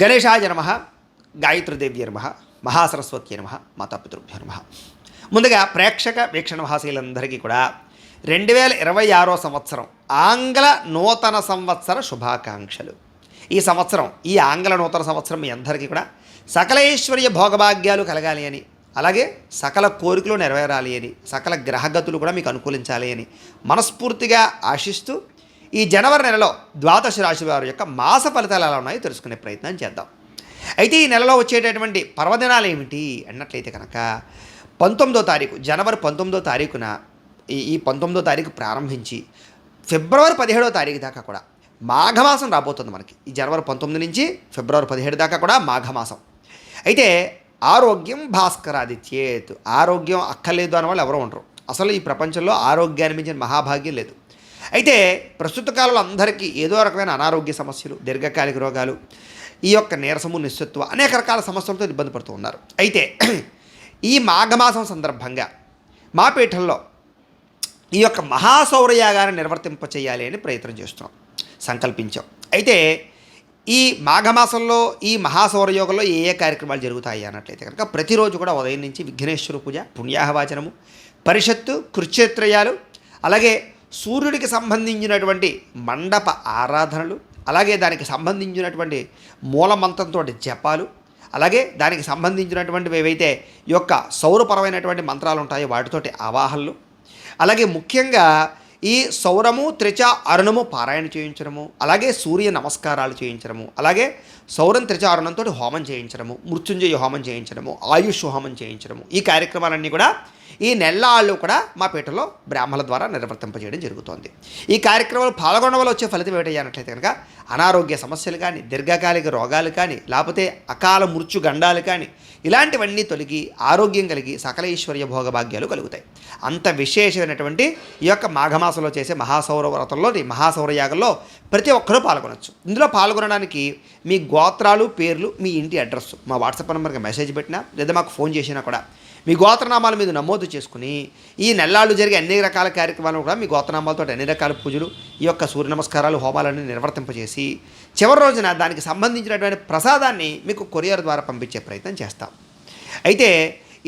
గణేశాయ నమ గాయత్రీదేవ్య నమ మహాసరస్వతి నమ మాతాపితృభ్యో నమ. ముందుగా ప్రేక్షక వీక్షణ మహాశీలందరికీ కూడా రెండు వేల ఇరవై ఆరో సంవత్సరం ఆంగ్ల నూతన సంవత్సర శుభాకాంక్షలు. ఈ సంవత్సరం ఈ ఆంగ్ల నూతన సంవత్సరం మీ అందరికీ కూడా సకలేశ్వర్య భోగభాగ్యాలు కలగాలి అని అలాగే సకల కోరికలు నెరవేరాలి అని సకల గ్రహగతులు కూడా మీకు అనుకూలించాలి అని మనస్ఫూర్తిగా ఆశిస్తూ ఈ జనవరి నెలలో ద్వాదశ రాశి వారి యొక్క మాస ఫలితాలు ఎలా ఉన్నాయో తెలుసుకునే ప్రయత్నం చేద్దాం. అయితే ఈ నెలలో వచ్చేటటువంటి పర్వదినాలు ఏమిటి అన్నట్లయితే కనుక పంతొమ్మిదో తారీఖు జనవరి పంతొమ్మిదో తారీఖున ఈ ఈ పంతొమ్మిదో తారీఖు ప్రారంభించి ఫిబ్రవరి పదిహేడో తారీఖు దాకా కూడా మాఘమాసం రాబోతుంది మనకి. ఈ జనవరి పంతొమ్మిది నుంచి ఫిబ్రవరి పదిహేడు దాకా కూడా మాఘమాసం. అయితే ఆరోగ్యం భాస్కరాదిత్యేత్. ఆరోగ్యం అక్కర్లేదు అని వాళ్ళు ఎవరు ఉండరు. అసలు ఈ ప్రపంచంలో ఆరోగ్యాన్ని మించిన మహాభాగ్యం లేదు. అయితే ప్రస్తుత కాలంలో అందరికీ ఏదో రకమైన అనారోగ్య సమస్యలు దీర్ఘకాలిక రోగాలు ఈ యొక్క నీరసము నిశ్చత్వ అనేక రకాల సమస్యలతో ఇబ్బంది పడుతూ ఉన్నారు. అయితే ఈ మాఘమాసం సందర్భంగా మా పీఠంలో ఈ యొక్క మహాసౌరయాగాన్ని నిర్వర్తింప చేయాలి అని ప్రయత్నం చేస్తున్నాం సంకల్పించాం. అయితే ఈ మాఘమాసంలో ఈ మహాసౌరయోగంలో ఏ ఏ కార్యక్రమాలు జరుగుతాయి అన్నట్లయితే కనుక ప్రతిరోజు కూడా ఉదయం నుంచి విఘ్నేశ్వర పూజ పుణ్యాహవాచనము పరిషత్తు కృచ్చేత్రయాలు అలాగే సూర్యుడికి సంబంధించినటువంటి మండప ఆరాధనలు అలాగే దానికి సంబంధించినటువంటి మూలమంత్రంతో జపాలు అలాగే దానికి సంబంధించినటువంటివి ఏవైతే ఈ యొక్క సౌరపరమైనటువంటి మంత్రాలు ఉంటాయో వాటితోటి ఆవాహనలు అలాగే ముఖ్యంగా ఈ సౌరము త్రిచ అరుణము పారాయణ చేయించడము అలాగే సూర్య నమస్కారాలు చేయించడము అలాగే సౌరం త్రిచ అరుణంతో హోమం చేయించడము మృత్యుంజయ హోమం చేయించడము ఆయుష్ హోమం చేయించడము ఈ కార్యక్రమాలన్నీ కూడా ఈ నెల్లాళ్ళు కూడా మా పీఠలో బ్రాహ్మణుల ద్వారా నిర్వర్తింపజేయడం జరుగుతోంది. ఈ కార్యక్రమాలు పాల్గొనడం వల్ల వచ్చే ఫలితం ఏమిటయ్యానట్లయితే కనుక అనారోగ్య సమస్యలు కానీ దీర్ఘకాలిక రోగాలు కానీ లేకపోతే అకాల మృత్యు గండాలు కానీ ఇలాంటివన్నీ తొలగి ఆరోగ్యం కలిగి సకల ఈశ్వర్య భోగభాగ్యాలు కలుగుతాయి. అంత విశేషమైనటువంటి ఈ యొక్క మాఘమాసంలో చేసే మహాసౌర వ్రతంలో మహాసౌరయాగంలో ప్రతి ఒక్కరూ పాల్గొనవచ్చు ఇందులో పాల్గొనడానికి మీ గోత్రాలు పేర్లు మీ ఇంటి అడ్రస్ మా వాట్సాప్ నెంబర్కి మెసేజ్ పెట్టినా లేదా మాకు ఫోన్ చేసినా కూడా మీ గోత్రనామాల మీద నమోదు చేసుకుని ఈ నెల్లాళ్ళు జరిగే అన్ని రకాల కార్యక్రమాలను కూడా మీ గోత్రనామాలతో అన్ని రకాల పూజలు ఈ యొక్క సూర్య నమస్కారాలు హోమాలన్నీ నిర్వర్తింపజేసి చివరి రోజున దానికి సంబంధించినటువంటి ప్రసాదాన్ని మీకు కొరియర్ ద్వారా పంపించే ప్రయత్నం చేస్తాం. అయితే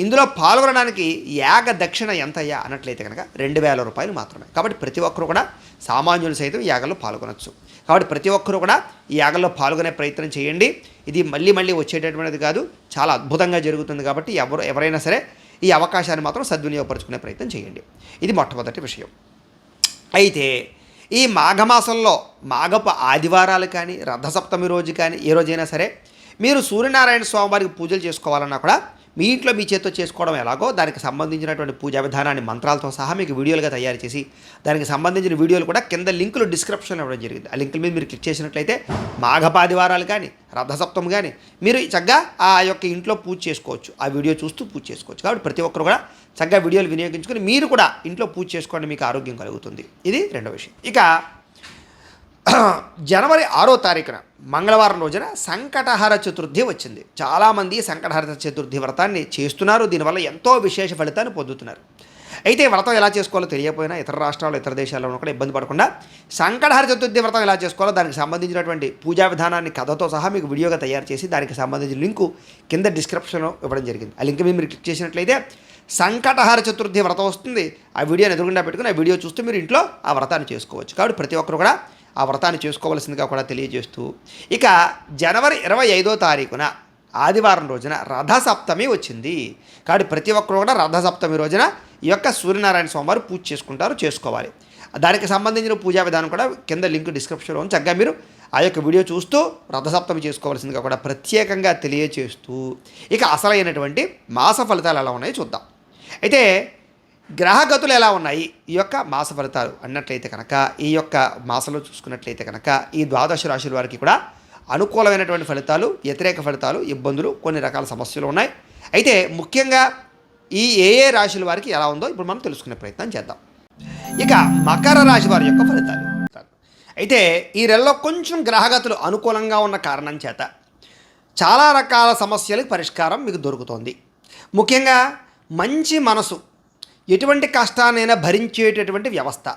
ఇందులో పాల్గొనడానికి యాగ దక్షిణ ఎంతయ్యా అన్నట్లయితే కనుక రెండు వేల రూపాయలు మాత్రమే. కాబట్టి ప్రతి ఒక్కరు కూడా సామాన్యులు సైతం ఈ యాగంలో పాల్గొనవచ్చు కాబట్టి ప్రతి ఒక్కరూ కూడా ఈ యాగంలో పాల్గొనే ప్రయత్నం చేయండి. ఇది మళ్ళీ మళ్ళీ వచ్చేటటువంటిది కాదు చాలా అద్భుతంగా జరుగుతుంది కాబట్టి ఎవరు ఎవరైనా సరే ఈ అవకాశాన్ని మాత్రం సద్వినియోగపరచుకునే ప్రయత్నం చేయండి. ఇది మొట్టమొదటి విషయం. అయితే ఈ మాఘమాసంలో మాఘపు ఆదివారాలు కానీ రథసప్తమి రోజు కానీ ఏ రోజైనా సరే మీరు సూర్యనారాయణ స్వామివారికి పూజలు చేసుకోవాలన్నా కూడా మీ ఇంట్లో మీ చేతితో చేసుకోవడం ఎలాగో దానికి సంబంధించినటువంటి పూజా విధానాన్ని మంత్రాలతో సహా మీకు వీడియోలుగా తయారు చేసి దానికి సంబంధించిన వీడియోలు కూడా కింద లింకులు డిస్క్రిప్షన్లో ఇవ్వడం జరిగింది. ఆ లింకుల మీద మీరు క్లిక్ చేసినట్లయితే మాఘపాదివారాలు కానీ రథసప్తం కానీ మీరు చక్కగా ఆ యొక్క ఇంట్లో పూజ చేసుకోవచ్చు. ఆ వీడియో చూస్తూ పూజ చేసుకోవచ్చు. కాబట్టి ప్రతి ఒక్కరు కూడా చక్కగా వీడియోలు వినియోగించుకొని మీరు కూడా ఇంట్లో పూజ చేసుకోండి మీకు ఆరోగ్యం కలుగుతుంది. ఇది రెండో విషయం. ఇక జనవరి ఆరో తారీఖున మంగళవారం రోజున సంకటహర చతుర్థి వచ్చింది. చాలామంది సంకటహర చతుర్థి వ్రతాన్ని చేస్తున్నారు. దీనివల్ల ఎంతో విశేష ఫలితాన్ని పొందుతున్నారు. అయితే వ్రతం ఎలా చేసుకోవాలో తెలియకపోయినా ఇతర రాష్ట్రాలు ఇతర దేశాల్లో కూడా ఇబ్బంది పడకుండా సంకటహర చతుర్థి వ్రతం ఎలా చేసుకోవాలో దానికి సంబంధించినటువంటి పూజా విధానాన్ని కథతో సహా మీకు వీడియోగా తయారు చేసి దానికి సంబంధించిన లింకు కింద డిస్క్రిప్షన్లో ఇవ్వడం జరిగింది. ఆ లింక్ మీద మీరు క్లిక్ చేసినట్లయితే సంకటహార చతుర్థి వ్రతం వస్తుంది. ఆ వీడియోని ఎదురుగుండా పెట్టుకుని ఆ వీడియో చూస్తూ మీరు ఇంట్లో ఆ వ్రతాన్ని చేసుకోవచ్చు. కాబట్టి ప్రతి ఒక్కరు కూడా ఆ వ్రతాన్ని చేసుకోవలసిందిగా కూడా తెలియజేస్తూ ఇక జనవరి ఇరవై ఐదో తారీఖున ఆదివారం రోజున రథసప్తమి వచ్చింది. కాబట్టి ప్రతి ఒక్కరు కూడా రథసప్తమి రోజున ఈ యొక్క సూర్యనారాయణ స్వామివారు పూజ చేసుకుంటారు చేసుకోవాలి. దానికి సంబంధించిన పూజా విధానం కూడా కింద లింక్ డిస్క్రిప్షన్లో ఉంది. చక్కగా మీరు ఆ యొక్క వీడియో చూస్తూ రథసప్తమి చేసుకోవాల్సిందిగా కూడా ప్రత్యేకంగా తెలియజేస్తూ ఇక అసలైనటువంటి మాస ఫలితాలు ఎలా ఉన్నాయో చూద్దాం. అయితే గ్రహగతులు ఎలా ఉన్నాయి? ఈ యొక్క మాస ఫలితాలు అన్నట్లయితే కనుక ఈ యొక్క మాసంలో చూసుకున్నట్లయితే కనుక ఈ ద్వాదశ రాశుల వారికి కూడా అనుకూలమైనటువంటి ఫలితాలు వ్యతిరేక ఫలితాలు ఇబ్బందులు కొన్ని రకాల సమస్యలు ఉన్నాయి. అయితే ముఖ్యంగా ఈ ఏ ఏ రాశుల వారికి ఎలా ఉందో ఇప్పుడు మనం తెలుసుకునే ప్రయత్నం చేద్దాం. ఇక మకర రాశి వారి యొక్క ఫలితాలు. అయితే ఈ నెలలో కొంచెం గ్రహగతులు అనుకూలంగా ఉన్న కారణం చేత చాలా రకాల సమస్యలకు పరిష్కారం మీకు దొరుకుతోంది. ముఖ్యంగా మంచి మనసు ఎటువంటి కష్టాన్నైనా భరించేటటువంటి వ్యవస్థ.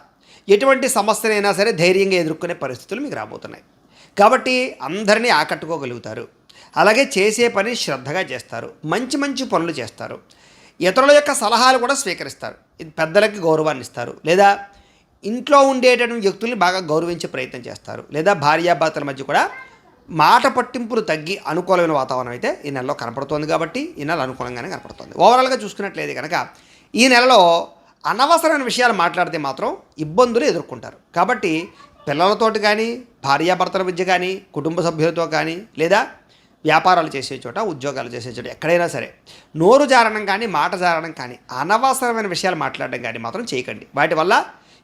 ఎటువంటి సమస్యనైనా సరే ధైర్యంగా ఎదుర్కొనే పరిస్థితులు మీకు రాబోతున్నాయి. కాబట్టి అందరినీ ఆకట్టుకోగలుగుతారు. అలాగే చేసే పని శ్రద్ధగా చేస్తారు. మంచి మంచి పనులు చేస్తారు. ఇతరుల యొక్క సలహాలు కూడా స్వీకరిస్తారు. ఇది పెద్దలకి గౌరవాన్ని ఇస్తారు. లేదా ఇంట్లో ఉండేటటువంటి వ్యక్తుల్ని బాగా గౌరవించే ప్రయత్నం చేస్తారు. లేదా భార్యాభర్తల మధ్య కూడా మాట పట్టింపులు తగ్గి అనుకూలమైన వాతావరణం అయితే ఈ నెలలో కనపడుతోంది కాబట్టి ఈ నెల అనుకూలంగానే కనపడుతుంది. ఓవరాల్గా చూసుకున్నట్లయితే కనుక ఈ నెలలో అనవసరమైన విషయాలు మాట్లాడితే మాత్రం ఇబ్బందులు ఎదుర్కొంటారు. కాబట్టి పిల్లలతోటి కానీ భార్యాభర్తల మధ్య కానీ కుటుంబ సభ్యులతో కానీ లేదా వ్యాపారాలు చేసే చోట ఉద్యోగాలు చేసే చోట ఎక్కడైనా సరే నోరు జారడం కానీ మాట జారడం కానీ అనవసరమైన విషయాలు మాట్లాడడం కానీ మాత్రం చేయకండి. వాటి వల్ల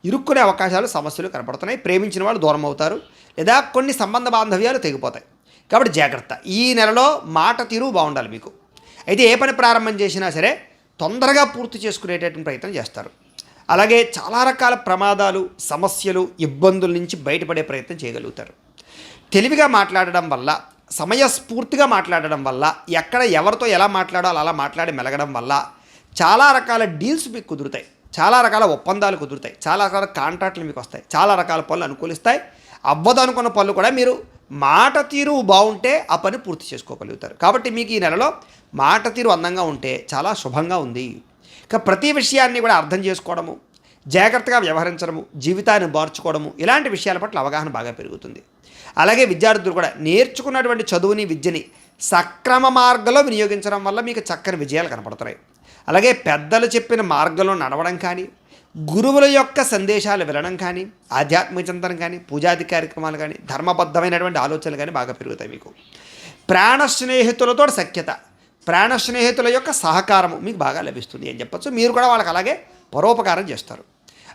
ఇరుక్కునే అవకాశాలు సమస్యలు కనపడుతున్నాయి. ప్రేమించిన వాళ్ళు దూరం అవుతారు లేదా కొన్ని సంబంధ బాంధవ్యాలు తెగిపోతాయి. కాబట్టి జాగ్రత్త. ఈ నెలలో మాట తీరు బాగుండాలి మీకు. అయితే ఏ పని ప్రారంభం చేసినా సరే తొందరగా పూర్తి చేసుకునేటటువంటి ప్రయత్నం చేస్తారు. అలాగే చాలా రకాల ప్రమాదాలు సమస్యలు ఇబ్బందుల నుంచి బయటపడే ప్రయత్నం చేయగలుగుతారు. తెలివిగా మాట్లాడడం వల్ల సమయస్ఫూర్తిగా మాట్లాడడం వల్ల ఎక్కడ ఎవరితో ఎలా మాట్లాడాలో అలా మాట్లాడి మెలగడం వల్ల చాలా రకాల డీల్స్ మీకు కుదురుతాయి. చాలా రకాల ఒప్పందాలు కుదురుతాయి. చాలా రకాల కాంట్రాక్ట్లు మీకు వస్తాయి. చాలా రకాల పనులు అనుకూలిస్తాయి. అవ్వదు అనుకున్న పనులు కూడా మీరు మాట తీరు బాగుంటే ఆ పని పూర్తి చేసుకోగలుగుతారు. కాబట్టి మీకు ఈ నెలలో మాట తీరు అందంగా ఉంటే చాలా శుభంగా ఉంది. ఇక ప్రతి విషయాన్ని కూడా అర్థం చేసుకోవడము జాగ్రత్తగా వ్యవహరించడము జీవితాన్ని మార్చుకోవడము ఇలాంటి విషయాల పట్ల అవగాహన బాగా పెరుగుతుంది. అలాగే విద్యార్థులు కూడా నేర్చుకున్నటువంటి చదువుని విద్యని సక్రమ మార్గంలో వినియోగించడం వల్ల మీకు చక్కని విజయాలు కనపడుతున్నాయి. అలాగే పెద్దలు చెప్పిన మార్గంలో నడవడం కానీ గురువుల యొక్క సందేశాలు వినడం కానీ ఆధ్యాత్మిక చింతనం కానీ పూజాది కార్యక్రమాలు కానీ ధర్మబద్ధమైనటువంటి ఆలోచనలు కానీ బాగా పెరుగుతాయి మీకు. ప్రాణ స్నేహితులతో సఖ్యత ప్రాణ స్నేహితుల యొక్క సహకారము మీకు బాగా లభిస్తుంది అని చెప్పొచ్చు. మీరు కూడా వాళ్ళకి అలాగే పరోపకారం చేస్తారు.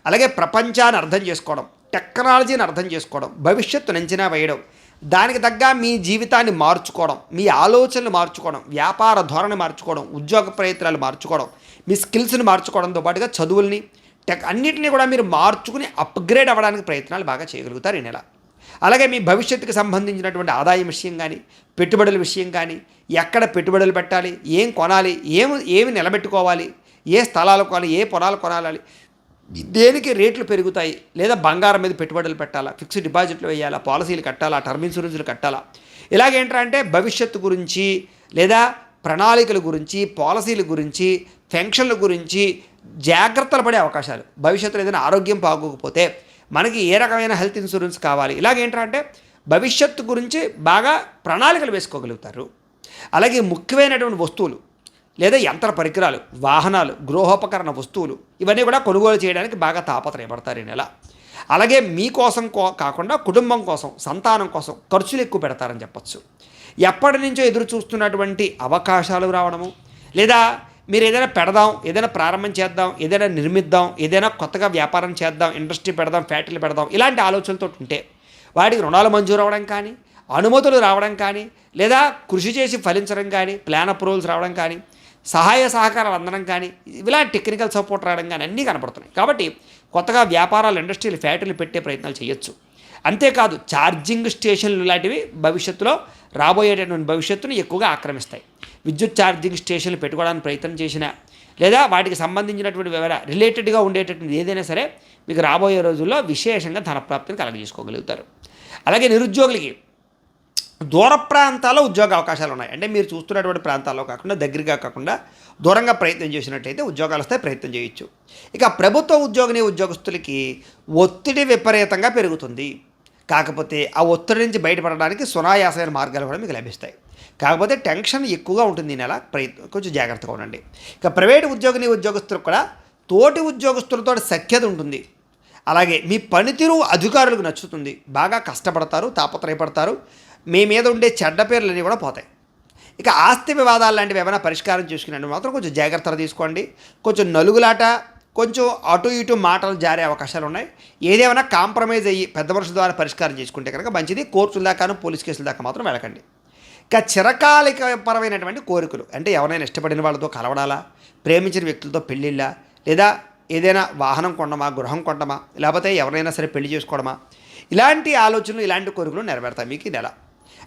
అలాగే ప్రపంచాన్ని అర్థం చేసుకోవడం టెక్నాలజీని అర్థం చేసుకోవడం భవిష్యత్తును అంచనా వేయడం దానికి తగ్గ మీ జీవితాన్ని మార్చుకోవడం మీ ఆలోచనలు మార్చుకోవడం వ్యాపార ధోరణి మార్చుకోవడం ఉద్యోగ ప్రయత్నాలు మార్చుకోవడం మీ స్కిల్స్ని మార్చుకోవడంతో పాటుగా చదువుల్ని టెక్ అన్నింటినీ కూడా మీరు మార్చుకుని అప్గ్రేడ్ అవ్వడానికి ప్రయత్నాలు బాగా చేయగలుగుతారు ఈ నెల. అలాగే మీ భవిష్యత్తుకు సంబంధించినటువంటి ఆదాయం విషయం కానీ పెట్టుబడుల విషయం కానీ ఎక్కడ పెట్టుబడులు పెట్టాలి ఏం కొనాలి ఏం ఏమి నిలబెట్టుకోవాలి ఏ స్థలాలు కొనాలి ఏ పొలాలు కొనాలి దేనికి రేట్లు పెరుగుతాయి లేదా బంగారం మీద పెట్టుబడులు పెట్టాలా ఫిక్స్డ్ డిపాజిట్లు వేయాలా పాలసీలు కట్టాలా టర్మ్ ఇన్సూరెన్స్లు కట్టాలా. ఇలాగేంటంటే భవిష్యత్తు గురించి లేదా ప్రణాళికల గురించి పాలసీల గురించి పెన్షన్ల గురించి జాగ్రత్తలు పడే అవకాశాలు. భవిష్యత్తులో ఏదైనా ఆరోగ్యం బాగోకపోతే మనకి ఏ రకమైన హెల్త్ ఇన్సూరెన్స్ కావాలి? ఇలాగేంటంటే భవిష్యత్తు గురించి బాగా ప్రణాళికలు వేసుకోగలుగుతారు. అలాగే ముఖ్యమైనటువంటి వస్తువులు లేదా యంత్ర పరికరాలు వాహనాలు గృహోపకరణ వస్తువులు ఇవన్నీ కూడా కొనుగోలు చేయడానికి బాగా తాపత్రయపడతారు ఈ నెల. అలాగే మీకోసం కో కాకుండా కుటుంబం కోసం సంతానం కోసం ఖర్చులు ఎక్కువ పెడతారని చెప్పచ్చు. ఎప్పటి నుంచో ఎదురు చూస్తున్నటువంటి అవకాశాలు రావడము లేదా మీరు ఏదైనా పెడదాం ఏదైనా ప్రారంభం చేద్దాం ఏదైనా నిర్మిద్దాం ఏదైనా కొత్తగా వ్యాపారం చేద్దాం ఇండస్ట్రీ పెడదాం ఫ్యాక్టరీలు పెడదాం ఇలాంటి ఆలోచనలతో ఉంటే వాటికి రుణాలు మంజూరు అవ్వడం కానీ అనుమతులు రావడం కానీ లేదా కృషి చేసి ఫలించడం కానీ ప్లాన్ అప్రూవల్స్ రావడం కానీ సహాయ సహకారాలు అందడం కానీ ఇలాంటి టెక్నికల్ సపోర్ట్ రావడం కానీ అన్నీ కనపడుతున్నాయి. కాబట్టి కొత్తగా వ్యాపారాలు ఇండస్ట్రీలు ఫ్యాక్టరీలు పెట్టే ప్రయత్నాలు చేయొచ్చు. అంతేకాదు ఛార్జింగ్ స్టేషన్లు లాంటివి భవిష్యత్తులో రాబోయేటటువంటి భవిష్యత్తును ఎక్కువగా ఆక్రమిస్తాయి. విద్యుత్ ఛార్జింగ్ స్టేషన్లు పెట్టుకోవడానికి ప్రయత్నం చేసిన లేదా వాటికి సంబంధించినటువంటి వివర రిలేటెడ్గా ఉండేటటువంటి ఏదైనా సరే మీకు రాబోయే రోజుల్లో విశేషంగా ధనప్రాప్తిని కలగజేసుకోగలుగుతారు. అలాగే నిరుద్యోగులకి దూర ప్రాంతాల్లో ఉద్యోగ అవకాశాలు ఉన్నాయి. అంటే మీరు చూస్తున్నటువంటి ప్రాంతాల్లో కాకుండా దగ్గరగా కాకుండా దూరంగా ప్రయత్నం చేసినట్టయితే ఉద్యోగాలు వస్తే ప్రయత్నం చేయొచ్చు. ఇక ప్రభుత్వ ఉద్యోగిని ఉద్యోగస్తులకి ఒత్తిడి విపరీతంగా పెరుగుతుంది. కాకపోతే ఆ ఒత్తిడి నుంచి బయటపడడానికి సునాయాసమైన మార్గాలు కూడా మీకు లభిస్తాయి. కాకపోతే టెన్షన్ ఎక్కువగా ఉంటుంది ఈ నెల. ప్రయత్నం కొంచెం జాగ్రత్తగా ఉండండి. ఇక ప్రైవేటు ఉద్యోగిని ఉద్యోగస్తులకు కూడా తోటి ఉద్యోగస్తులతో సఖ్యత ఉంటుంది. అలాగే మీ పనితీరు అధికారులకు నచ్చుతుంది. బాగా కష్టపడతారు తాపత్రయపడతారు. మీ మీద ఉండే చెడ్డ పేర్లన్నీ కూడా పోతాయి. ఇక ఆస్తి వివాదాలు లాంటివి ఏమైనా పరిష్కారం చేసుకున్నట్టు మాత్రం కొంచెం జాగ్రత్తలు తీసుకోండి. కొంచెం నలుగులాట కొంచెం అటు ఇటు మాటలు జారే అవకాశాలు ఉన్నాయి. ఏదేమైనా కాంప్రమైజ్ అయ్యి పెద్ద మనుషుల ద్వారా పరిష్కారం చేసుకుంటే కనుక మంచిది. కోర్టుల దాకాను పోలీస్ కేసుల దాకా మాత్రం వెళ్ళకండి. ఇక చిరకాలిక పరమైనటువంటి కోరికలు అంటే ఎవరైనా ఇష్టపడిన వాళ్ళతో కలవడాలా? ప్రేమించిన వ్యక్తులతో పెళ్ళిళ్ళా? లేదా ఏదైనా వాహనం కొండమా గృహం కొండమా లేకపోతే ఎవరైనా సరే పెళ్ళి చేసుకోవడమా? ఇలాంటి ఆలోచనలు ఇలాంటి కోరికలు నెరవేరుతాయి మీకు నెల.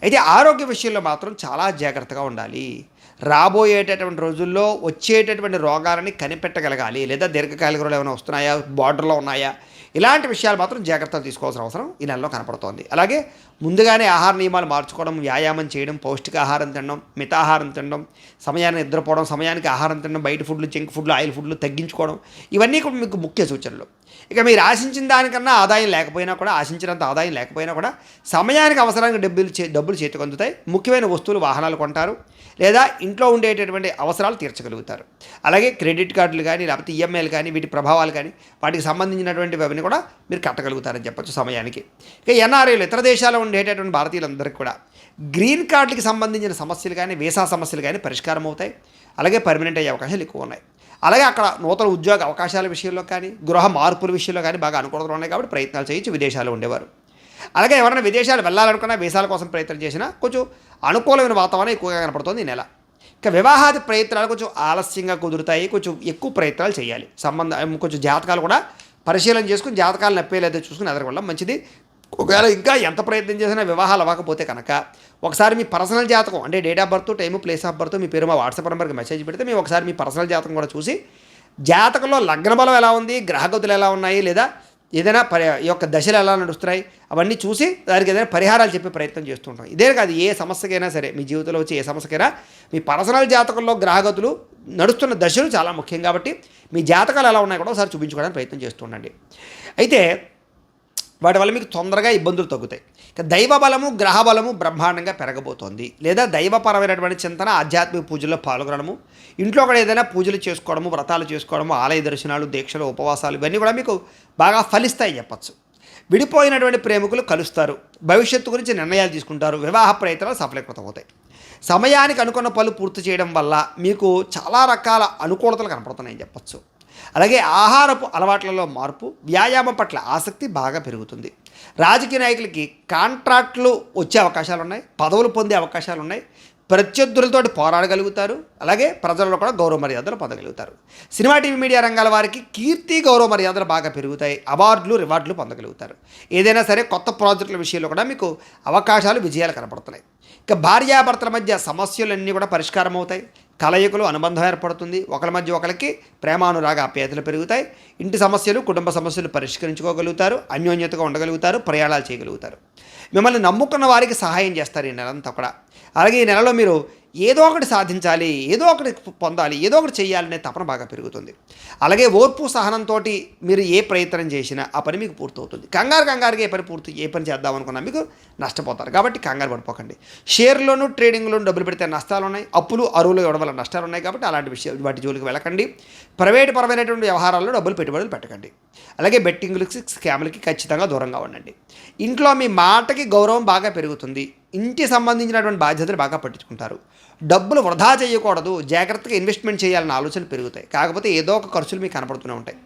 అయితే ఆరోగ్య విషయంలో మాత్రం చాలా జాగ్రత్తగా ఉండాలి. రాబోయేటటువంటి రోజుల్లో వచ్చేటటువంటి రోగాలని కనిపెట్టగలగాలి లేదా దీర్ఘకాలిక రోగాలు ఏమైనా వస్తున్నాయా? బార్డర్లో ఉన్నాయా? ఇలాంటి విషయాలు మాత్రం జాగ్రత్తలు తీసుకోవాల్సిన అవసరం ఈ నెలలో కనపడుతోంది. అలాగే ముందుగానే ఆహార నియమాలు మార్చుకోవడం వ్యాయామం చేయడం పౌష్టికాహారం తినడం మితాహారం తినడం సమయాన్ని నిద్రపోవడం సమయానికి ఆహారం తినడం బయట ఫుడ్లు జంక్ ఫుడ్లు ఆయిల్ ఫుడ్లు తగ్గించుకోవడం ఇవన్నీ కూడా మీకు ముఖ్య సూచనలు. ఇక మీరు ఆశించిన దానికన్నా ఆదాయం లేకపోయినా కూడా ఆశించినంత ఆదాయం లేకపోయినా కూడా సమయానికి అవసరానికి డబ్బులు చే డబ్బులు చేతికి అందుతాయి. ముఖ్యమైన వస్తువులు వాహనాలు కొంటారు. లేదా ఇంట్లో ఉండేటటువంటి అవసరాలు తీర్చగలుగుతారు. అలాగే క్రెడిట్ కార్డులు కానీ లేకపోతే ఈఎంఐలు కానీ వీటి ప్రభావాలు కానీ వాటికి సంబంధించినటువంటి అవన్నీ కూడా మీరు కట్టగలుగుతారని చెప్పచ్చు సమయానికి. ఇక ఎన్ఆర్ఐలు ఇతర దేశాల్లో ఉండేటటువంటి భారతీయులందరికీ కూడా గ్రీన్ కార్డులకి సంబంధించిన సమస్యలు కానీ వీసా సమస్యలు కానీ పరిష్కారం అవుతాయి. అలాగే పర్మనెంట్ అయ్యే అవకాశాలు ఎక్కువ ఉన్నాయి. అలాగే అక్కడ నూతన ఉద్యోగ అవకాశాల విషయంలో కానీ గృహ మార్పుల విషయంలో కానీ బాగా అనుకూలతలు ఉన్నాయి కాబట్టి ప్రయత్నాలు చేయించి విదేశాల్లో ఉండేవారు. అలాగే ఎవరైనా విదేశాలు వెళ్ళాలనుకున్నా వీసాల కోసం ప్రయత్నం చేసినా కొంచెం అనుకూలమైన వాతావరణం ఎక్కువగా కనపడుతుంది ఈ నెల. ఇక వివాహాది ప్రయత్నాలు కొంచెం ఆలస్యంగా కుదురుతాయి కొంచెం ఎక్కువ ప్రయత్నాలు చేయాలి. సంబంధం కొంచెం జాతకాలు కూడా పరిశీలన చేసుకుని జాతకాలు నప్పేలేదో చూసుకుని ఎదరగొళ్ళం మంచిది. ఒకవేళ ఇంకా ఎంత ప్రయత్నం చేసినా వివాహాలు అవ్వకపోతే కనుక ఒకసారి మీ పర్సనల్ జాతకం అంటే date of birth time place of birth మీ పేరు మా వాట్సాప్ నెంబర్కి మెసేజ్ పెడితే మేము ఒకసారి మీ పర్సనల్ జాతకం కూడా చూసి జాతకంలో లగ్న బలం ఎలా ఉంది గ్రహగతులు ఎలా ఉన్నాయి లేదా ఏదైనా పరి ఈ యొక్క దశలు ఎలా నడుస్తున్నాయి అవన్నీ చూసి దానికి ఏదైనా పరిహారాలు చెప్పే ప్రయత్నం చేస్తుంటాం ఇదే కాదు ఏ సమస్యకైనా సరే మీ జీవితంలో వచ్చే ఏ సమస్యకైనా మీ పర్సనల్ జాతకంలో గ్రహగతులు నడుస్తున్న దశలు చాలా ముఖ్యం కాబట్టి మీ జాతకాలు ఎలా ఉన్నాయి కూడా ఒకసారి చూపించుకోవడానికి ప్రయత్నం చేస్తుండండి అయితే వాటి వల్ల మీకు తొందరగా ఇబ్బందులు తగ్గుతాయి. దైవ బలము గ్రహ బలము బ్రహ్మాండంగా పెరగబోతోంది. లేదా దైవపరమైనటువంటి చింతన ఆధ్యాత్మిక పూజల్లో పాల్గొనడము ఇంట్లో కూడా ఏదైనా పూజలు చేసుకోవడము వ్రతాలు చేసుకోవడము ఆలయ దర్శనాలు దీక్షలు ఉపవాసాలు ఇవన్నీ కూడా మీకు బాగా ఫలిస్తాయి చెప్పచ్చు. విడిపోయినటువంటి ప్రేమికులు కలుస్తారు. భవిష్యత్తు గురించి నిర్ణయాలు తీసుకుంటారు. వివాహ ప్రయత్నాలు సఫలీకృతమవుతాయి. సమయానికి అనుకున్న పనులు పూర్తి చేయడం వల్ల మీకు చాలా రకాల అనుకూలతలు కనపడుతున్నాయని చెప్పచ్చు. అలాగే ఆహారపు అలవాట్లలో మార్పు వ్యాయామం పట్ల ఆసక్తి బాగా పెరుగుతుంది. రాజకీయ నాయకులకి కాంట్రాక్ట్లు వచ్చే అవకాశాలు ఉన్నాయి పదవులు పొందే అవకాశాలు ఉన్నాయి ప్రత్యర్థులతో పోరాడగలుగుతారు అలాగే ప్రజల్లో కూడా గౌరవ మర్యాదలు పొందగలుగుతారు. సినిమా టీవీ మీడియా రంగాల వారికి కీర్తి గౌరవ మర్యాదలు బాగా పెరుగుతాయి అవార్డులు రివార్డులు పొందగలుగుతారు. ఏదైనా సరే కొత్త ప్రాజెక్టుల విషయంలో కూడా మీకు అవకాశాలు విజయాలు కనపడుతున్నాయి. ఇక భార్యాభర్తల మధ్య సమస్యలన్నీ కూడా పరిష్కారం అవుతాయి కలయికలు అనుబంధం ఏర్పడుతుంది. ఒకరి మధ్య ఒకరికి ప్రేమానురాగ ఆప్యాయతలు పెరుగుతాయి. ఇంటి సమస్యలు కుటుంబ సమస్యలు పరిష్కరించుకోగలుగుతారు. అన్యోన్యతగా ఉండగలుగుతారు. ప్రయాణాలు చేయగలుగుతారు. మిమ్మల్ని నమ్ముకున్న వారికి సహాయం చేస్తారు ఈ నెలంతా కూడా. అలాగే ఈ నెలలో మీరు ఏదో ఒకటి సాధించాలి ఏదో ఒకటి పొందాలి ఏదో ఒకటి చేయాలనే తపన బాగా పెరుగుతుంది. అలాగే ఓర్పు సహనంతో మీరు ఏ ప్రయత్నం చేసినా ఆ పని మీకు పూర్తవుతుంది. కంగారు కంగారుగా ఏ పని పూర్తి ఏ పని చేద్దాం అనుకున్నా మీకు నష్టపోతారు. కాబట్టి కంగారు పడిపోకండి. షేర్లోను ట్రేడింగ్లోను డబ్బులు పెడితే నష్టాలు ఉన్నాయి అప్పులు అరువులు ఇవ్వడం వల్ల నష్టాలు ఉన్నాయి కాబట్టి అలాంటి విషయాలు వాటి జోలికి వెళ్ళకండి. ప్రైవేట్ పరమైనటువంటి వ్యవహారాల్లో డబ్బులు పెట్టుబడులు పెట్టకండి. అలాగే బెట్టింగ్లకి స్కామ్లకి ఖచ్చితంగా దూరంగా ఉండండి. ఇంట్లో మీ మాటకి గౌరవం బాగా పెరుగుతుంది. ఇంటి సంబంధించినటువంటి బాధ్యతలు బాగా పట్టించుకుంటారు. డబ్బులు వృధా చేయకూడదు జాగ్రత్తగా ఇన్వెస్ట్మెంట్ చేయాలన్న ఆలోచనలు పెరుగుతాయి. కాకపోతే ఏదో ఒక ఖర్చులు మీకు కనపడుతూనే ఉంటాయి.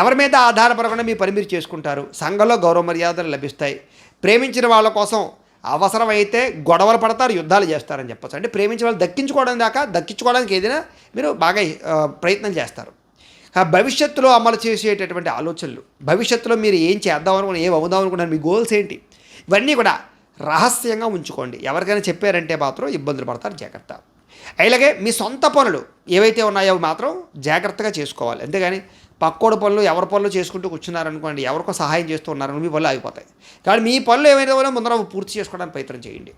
ఎవరి మీద ఆధారపడకుండా మీ పని మీరు చేసుకుంటారు. సంఘంలో గౌరవ మర్యాదలు లభిస్తాయి. ప్రేమించిన వాళ్ళ కోసం అవసరమైతే గొడవలు పడతారు యుద్ధాలు చేస్తారని చెప్పచ్చు. అంటే ప్రేమించిన వాళ్ళు దక్కించుకోవడం దాకా దక్కించుకోవడానికి ఏదైనా మీరు బాగా ప్రయత్నం చేస్తారు. భవిష్యత్తులో అమలు చేసేటటువంటి ఆలోచనలు. భవిష్యత్తులో మీరు ఏం చేద్దాం అనుకున్న ఏం అవుదాం అనుకున్నారు మీ గోల్స్ ఏంటి? ఇవన్నీ కూడా రహస్యంగా ఉంచుకోండి. ఎవరికైనా చెప్పారంటే మాత్రం ఇబ్బందులు పడతారు జాగ్రత్త. అలాగే మీ సొంత పనులు ఏవైతే ఉన్నాయో మాత్రం జాగ్రత్తగా చేసుకోవాలి. అంతేగాని పక్కోడి పనులు ఎవరి పనులు చేసుకుంటూ కూర్చున్నారనుకోండి ఎవరికో సహాయం చేస్తూ ఉన్నారని మీ పనులు ఆగిపోతాయి. కానీ మీ పనులు ఏమైతే ముందర పూర్తి చేసుకోవడానికి ప్రయత్నం చేయండి.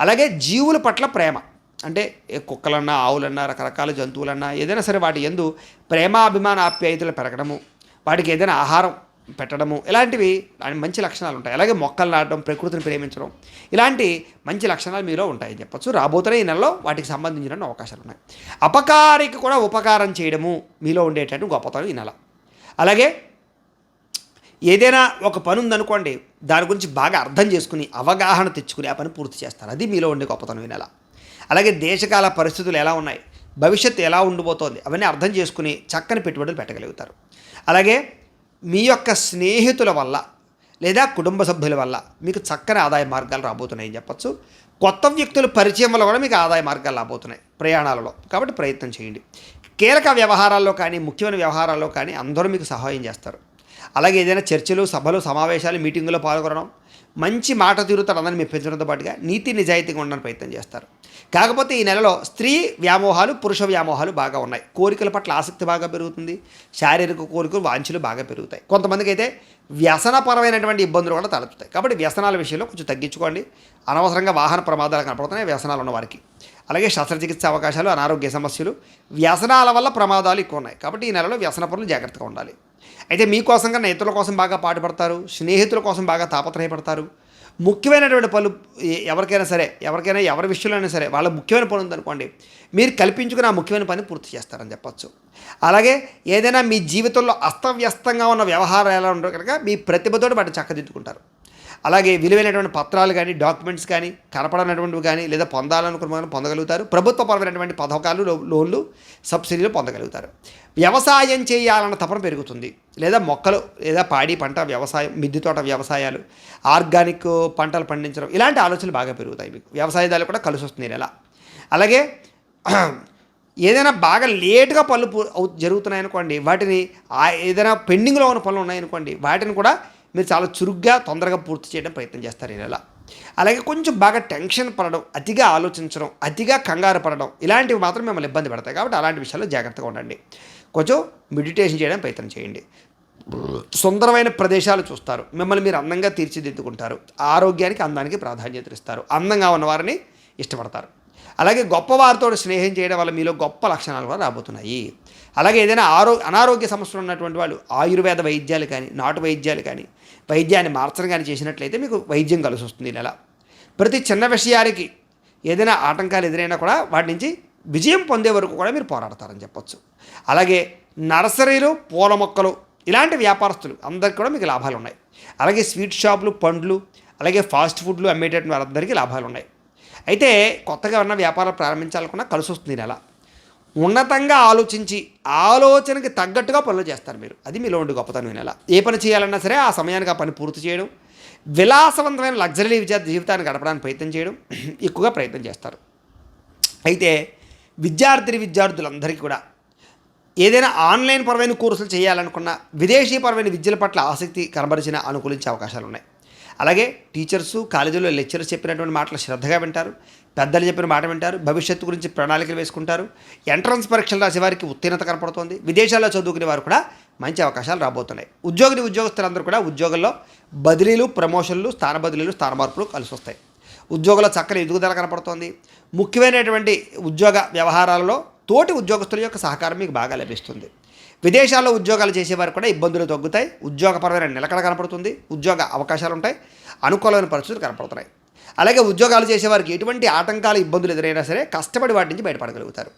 అలాగే జీవుల పట్ల ప్రేమ. అంటే కుక్కలన్నా ఆవులన్నా రకరకాల జంతువులన్నా ఏదైనా సరే వాటి ఎందు ప్రేమాభిమాన ఆప్యాయతలు పెరగడము వాటికి ఏదైనా ఆహారం పెట్టడము ఇలాంటివి దాని మంచి లక్షణాలు ఉంటాయి. అలాగే మొక్కలు నాటడం ప్రకృతిని ప్రేమించడం ఇలాంటి మంచి లక్షణాలు మీలో ఉంటాయని చెప్పచ్చు. రాబోతున్న ఈ నెలలో వాటికి సంబంధించిన అవకాశాలు ఉన్నాయి. అపకారికి కూడా ఉపకారం చేయడము మీలో ఉండేటట్టు గొప్పతనం ఈ నెల. అలాగే ఏదైనా ఒక పని ఉందనుకోండి దాని గురించి బాగా అర్థం చేసుకుని అవగాహన తెచ్చుకుని ఆ పని పూర్తి చేస్తారు. అది మీలో ఉండే గొప్పతనం ఈ నెల. అలాగే దేశకాల పరిస్థితులు ఎలా ఉన్నాయి భవిష్యత్తు ఎలా ఉండబోతోంది అవన్నీ అర్థం చేసుకుని చక్కని పెట్టుబడులు పెట్టగలుగుతారు. అలాగే మీ యొక్క స్నేహితుల వల్ల లేదా కుటుంబ సభ్యుల వల్ల మీకు చక్కని ఆదాయ మార్గాలు రాబోతున్నాయని చెప్పచ్చు. కొత్త వ్యక్తుల పరిచయం వల్ల కూడా మీకు ఆదాయ మార్గాలు రాబోతున్నాయి ప్రయాణాలలో. కాబట్టి ప్రయత్నం చేయండి. కీలక వ్యవహారాల్లో కానీ ముఖ్యమైన వ్యవహారాల్లో కానీ అందరూ మీకు సహాయం చేస్తారు. అలాగే ఏదైనా చర్చలు సభలు సమావేశాలు మీటింగులో పాల్గొనడం మంచి మాట తీరుతారు మెప్పించడంతో పాటుగా నీతి నిజాయితీగా ఉండడానికి ప్రయత్నం చేస్తారు. కాకపోతే ఈ నెలలో స్త్రీ వ్యామోహాలు పురుష వ్యామోహాలు బాగా ఉన్నాయి. కోరికల పట్ల ఆసక్తి బాగా పెరుగుతుంది. శారీరక కోరికలు వాంఛలు బాగా పెరుగుతాయి. కొంతమందికి అయితే వ్యసనపరమైనటువంటి ఇబ్బందులు కూడా తలుపుతాయి కాబట్టి వ్యసనాల విషయంలో కొంచెం తగ్గించుకోండి. అనవసరంగా వాహన ప్రమాదాలు కనపడుతున్నాయి వ్యసనాలు ఉన్న వారికి. అలాగే శస్త్రచికిత్స అవకాశాలు అనారోగ్య సమస్యలు వ్యసనాల వల్ల ప్రమాదాలు ఎక్కువ ఉన్నాయి. కాబట్టి ఈ నెలలో వ్యసన పనులు జాగ్రత్తగా ఉండాలి. అయితే మీకోసం కన్నా ఇతరుల కోసం బాగా పాటుపడతారు స్నేహితుల కోసం బాగా తాపత్రయపడతారు. ముఖ్యమైనటువంటి పనులు ఎవరికైనా సరే ఎవరికైనా ఎవరి విషయంలో అయినా సరే వాళ్ళ ముఖ్యమైన పని ఉందనుకోండి మీరు కల్పించుకుని ఆ ముఖ్యమైన పని పూర్తి చేస్తారని చెప్పచ్చు. అలాగే ఏదైనా మీ జీవితంలో అస్తవ్యస్తంగా ఉన్న వ్యవహారాలు ఎలా ఉండవు కనుక మీ ప్రతిభతోటి వాటిని చక్కదిద్దుకుంటారు. అలాగే విలువైనటువంటి పత్రాలు కానీ డాక్యుమెంట్స్ కానీ కనపడనటువంటివి కానీ లేదా పొందాలనుకున్న వాళ్ళు పొందగలుగుతారు. ప్రభుత్వపరమైనటువంటి పథకాలు లోన్లు సబ్సిడీలు పొందగలుగుతారు. వ్యవసాయం చేయాలన్న తపన పెరుగుతుంది. లేదా మొక్కలు లేదా పాడి పంట వ్యవసాయం మిద్దె తోట వ్యవసాయాలు ఆర్గానిక్ పంటలు పండించడం ఇలాంటి ఆలోచనలు బాగా పెరుగుతాయి మీకు. వ్యవసాయదాలు కూడా కలిసి వస్తుంది ఈ నెల అలాగే ఏదైనా బాగా లేటుగా పనులు జరుగుతున్నాయనుకోండి వాటిని ఆ ఏదైనా పెండింగ్లో ఉన్న పనులు ఉన్నాయనుకోండి వాటిని కూడా మీరు చాలా చురుగ్గా తొందరగా పూర్తి చేయడం ప్రయత్నం చేస్తారు ఈ నెల. అలాగే కొంచెం బాగా టెన్షన్ పడడం అతిగా ఆలోచించడం అతిగా కంగారు పడడం ఇలాంటివి మాత్రం మిమ్మల్ని ఇబ్బంది పడతాయి కాబట్టి అలాంటి విషయాల్లో జాగ్రత్తగా ఉండండి. కొంచెం మెడిటేషన్ చేయడం ప్రయత్నం చేయండి. సుందరమైన ప్రదేశాలు చూస్తారు. మిమ్మల్ని మీరు అందంగా తీర్చిదిద్దుకుంటారు. ఆరోగ్యానికి అందానికి ప్రాధాన్యత ఇస్తారు. అందంగా ఉన్నవారిని ఇష్టపడతారు. అలాగే గొప్పవారితో స్నేహం చేయడం వల్ల మీలో గొప్ప లక్షణాలు కూడా రాబోతున్నాయి. అలాగే ఏదైనా ఆరో అనారోగ్య సమస్యలు ఉన్నటువంటి వాళ్ళు ఆయుర్వేద వైద్యాలు కానీ నాటు వైద్యాలు కానీ వైద్యాన్ని మార్చడం కానీ చేసినట్లయితే మీకు వైద్యం కలిసి వస్తుంది నెల. ప్రతి చిన్న విషయానికి ఏదైనా ఆటంకాలు ఎదురైనా కూడా వాటి నుంచి విజయం పొందే వరకు కూడా మీరు పోరాడతారని చెప్పొచ్చు. అలాగే నర్సరీలు పూల మొక్కలు ఇలాంటి వ్యాపారస్తులు అందరికి కూడా మీకు లాభాలు ఉన్నాయి. అలాగే స్వీట్ షాపులు పండ్లు అలాగే ఫాస్ట్ ఫుడ్లు అమ్మేటటువంటి వారందరికీ లాభాలు ఉన్నాయి. అయితే కొత్తగా ఉన్న వ్యాపారాలు ప్రారంభించాలనుకున్నా కలిసి వస్తుంది నెల. ఉన్నతంగా ఆలోచించి ఆలోచనకి తగ్గట్టుగా పనులు చేస్తారు మీరు. అది మీలో ఉండి గొప్పతనం ఈ నెల ఏ పని చేయాలన్నా సరే ఆ సమయానికి ఆ పని పూర్తి చేయడం విలాసవంతమైన లగ్జరీ విద్యార్థి జీవితాన్ని గడపడానికి ప్రయత్నం చేయడం ఎక్కువగా ప్రయత్నం చేస్తారు. అయితే విద్యార్థి విద్యార్థులందరికీ కూడా ఏదైనా ఆన్లైన్ పరమైన కోర్సులు చేయాలనుకున్న విదేశీ పరమైన విద్యల పట్ల ఆసక్తి కనబరిచిన అనుకూలించే అవకాశాలు ఉన్నాయి అలాగే టీచర్సు కాలేజీలో లెక్చరర్స్ చెప్పినటువంటి మాటలు శ్రద్ధగా వింటారు. పెద్దలు చెప్పిన మాట వింటారు. భవిష్యత్తు గురించి ప్రణాళికలు వేసుకుంటారు. ఎంట్రన్స్ పరీక్షలు రాసే వారికి ఉత్తీర్ణత కనపడుతోంది. విదేశాల్లో చదువుకునే వారు కూడా మంచి అవకాశాలు రాబోతున్నాయి. ఉద్యోగిని ఉద్యోగస్తులందరూ కూడా ఉద్యోగంలో బదిలీలు ప్రమోషన్లు స్థాన బదిలీలు స్థాన మార్పులు కలిసి వస్తాయి. ఉద్యోగంలో చక్కని ఎదుగుదల కనపడుతోంది. ముఖ్యమైనటువంటి ఉద్యోగ వ్యవహారాలలో తోటి ఉద్యోగస్తుల యొక్క సహకారం మీకు బాగా లభిస్తుంది. విదేశాల్లో ఉద్యోగాలు చేసేవారు కూడా ఇబ్బందులు తగ్గుతాయి. ఉద్యోగపరమైన నిలకడ కనపడుతుంది. ఉద్యోగ అవకాశాలు ఉంటాయి అనుకూలమైన పరిస్థితులు కనపడుతున్నాయి. అలాగే ఉద్యోగాలు చేసేవారికి ఎటువంటి ఆటంకాలు ఇబ్బందులు ఎదురైనా సరే కష్టపడి వాటి నుంచి బయటపడగలుగుతారు.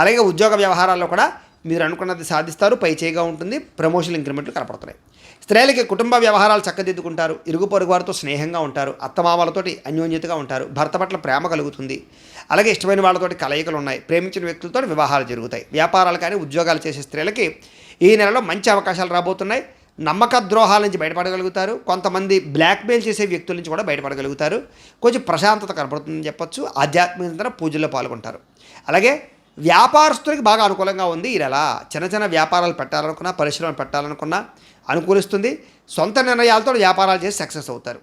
అలాగే ఉద్యోగ వ్యవహారాల్లో కూడా మీరు అనుకున్నది సాధిస్తారు పై చేయిగా ఉంటుంది ప్రమోషన్ ఇంక్రిమెంట్లు కనపడుతున్నాయి. స్త్రీలకి కుటుంబ వ్యవహారాలు చక్కదిద్దుకుంటారు ఇరుగు పొరుగు వారితో స్నేహంగా ఉంటారు అత్తమామలతోటి అన్యోన్యతగా ఉంటారు భర్త పట్ల ప్రేమ కలుగుతుంది. అలాగే ఇష్టమైన వాళ్ళతోటి కలయికలు ఉన్నాయి ప్రేమించిన వ్యక్తులతో వివాహాలు జరుగుతాయి. వ్యాపారాలు కానీ ఉద్యోగాలు చేసే స్త్రీలకి ఈ నెలలో మంచి అవకాశాలు రాబోతున్నాయి. నమ్మక ద్రోహాల నుంచి బయటపడగలుగుతారు కొంతమంది బ్లాక్మెయిల్ చేసే వ్యక్తుల నుంచి కూడా బయటపడగలుగుతారు. కొంచెం ప్రశాంతత కనబడుతుందని చెప్పొచ్చు ఆధ్యాత్మిక పూజల్లో పాల్గొంటారు. అలాగే వ్యాపారస్తులకి బాగా అనుకూలంగా ఉంది. ఈ నెల చిన్న చిన్న వ్యాపారాలు పెట్టాలనుకున్నా పరిశ్రమలు పెట్టాలనుకున్నా అనుకూలిస్తుంది. సొంత నిర్ణయాలతో వ్యాపారాలు చేసి సక్సెస్ అవుతారు.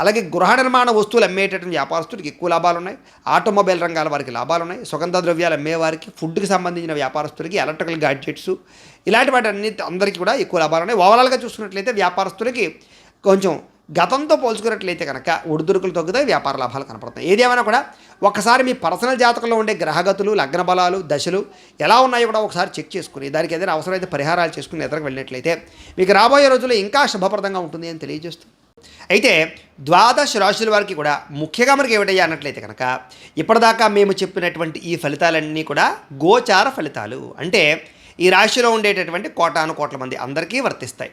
అలాగే గృహ నిర్మాణ వస్తువులు అమ్మేటటువంటి వ్యాపారస్తుడికి ఎక్కువ లాభాలు ఉన్నాయి. ఆటోమొబైల్ రంగాల వారికి లాభాలు ఉన్నాయి. సుగంధ ద్రవ్యాలు అమ్మేవారికి ఫుడ్కి సంబంధించిన వ్యాపారస్తులకి ఎలక్ట్రికల్ గాడ్జెట్స్ ఇలాంటి వాటి అన్ని అందరికీ కూడా ఎక్కువ లాభాలు ఉన్నాయి. ఓవరాల్గా చూసుకున్నట్లయితే వ్యాపారస్తులకి కొంచెం గతంతో పోల్చుకున్నట్లయితే కనుక ఒడిదుడుకులు తగ్గుతాయి వ్యాపార లాభాలు కనపడతాయి. ఏదేమైనా కూడా ఒకసారి మీ పర్సనల్ జాతకంలో ఉండే గ్రహగతులు లగ్న బలాలు దశలు ఎలా ఉన్నాయో కూడా ఒకసారి చెక్ చేసుకుని దానికి ఏదైనా అవసరమైతే పరిహారాలు చేసుకుని ఎదురుకు వెళ్ళినట్లయితే మీకు రాబోయే రోజుల్లో ఇంకా శుభప్రదంగా ఉంటుంది అని తెలియజేస్తుంది. అయితే ద్వాదశ రాశుల వారికి కూడా ముఖ్యంగా మనకి ఏమిటయ్యా అన్నట్లయితే కనుక ఇప్పటిదాకా మేము చెప్పినటువంటి ఈ ఫలితాలన్నీ కూడా గోచార ఫలితాలు. అంటే ఈ రాశిలో ఉండేటటువంటి కోటాను కోట్ల మంది అందరికీ వర్తిస్తాయి.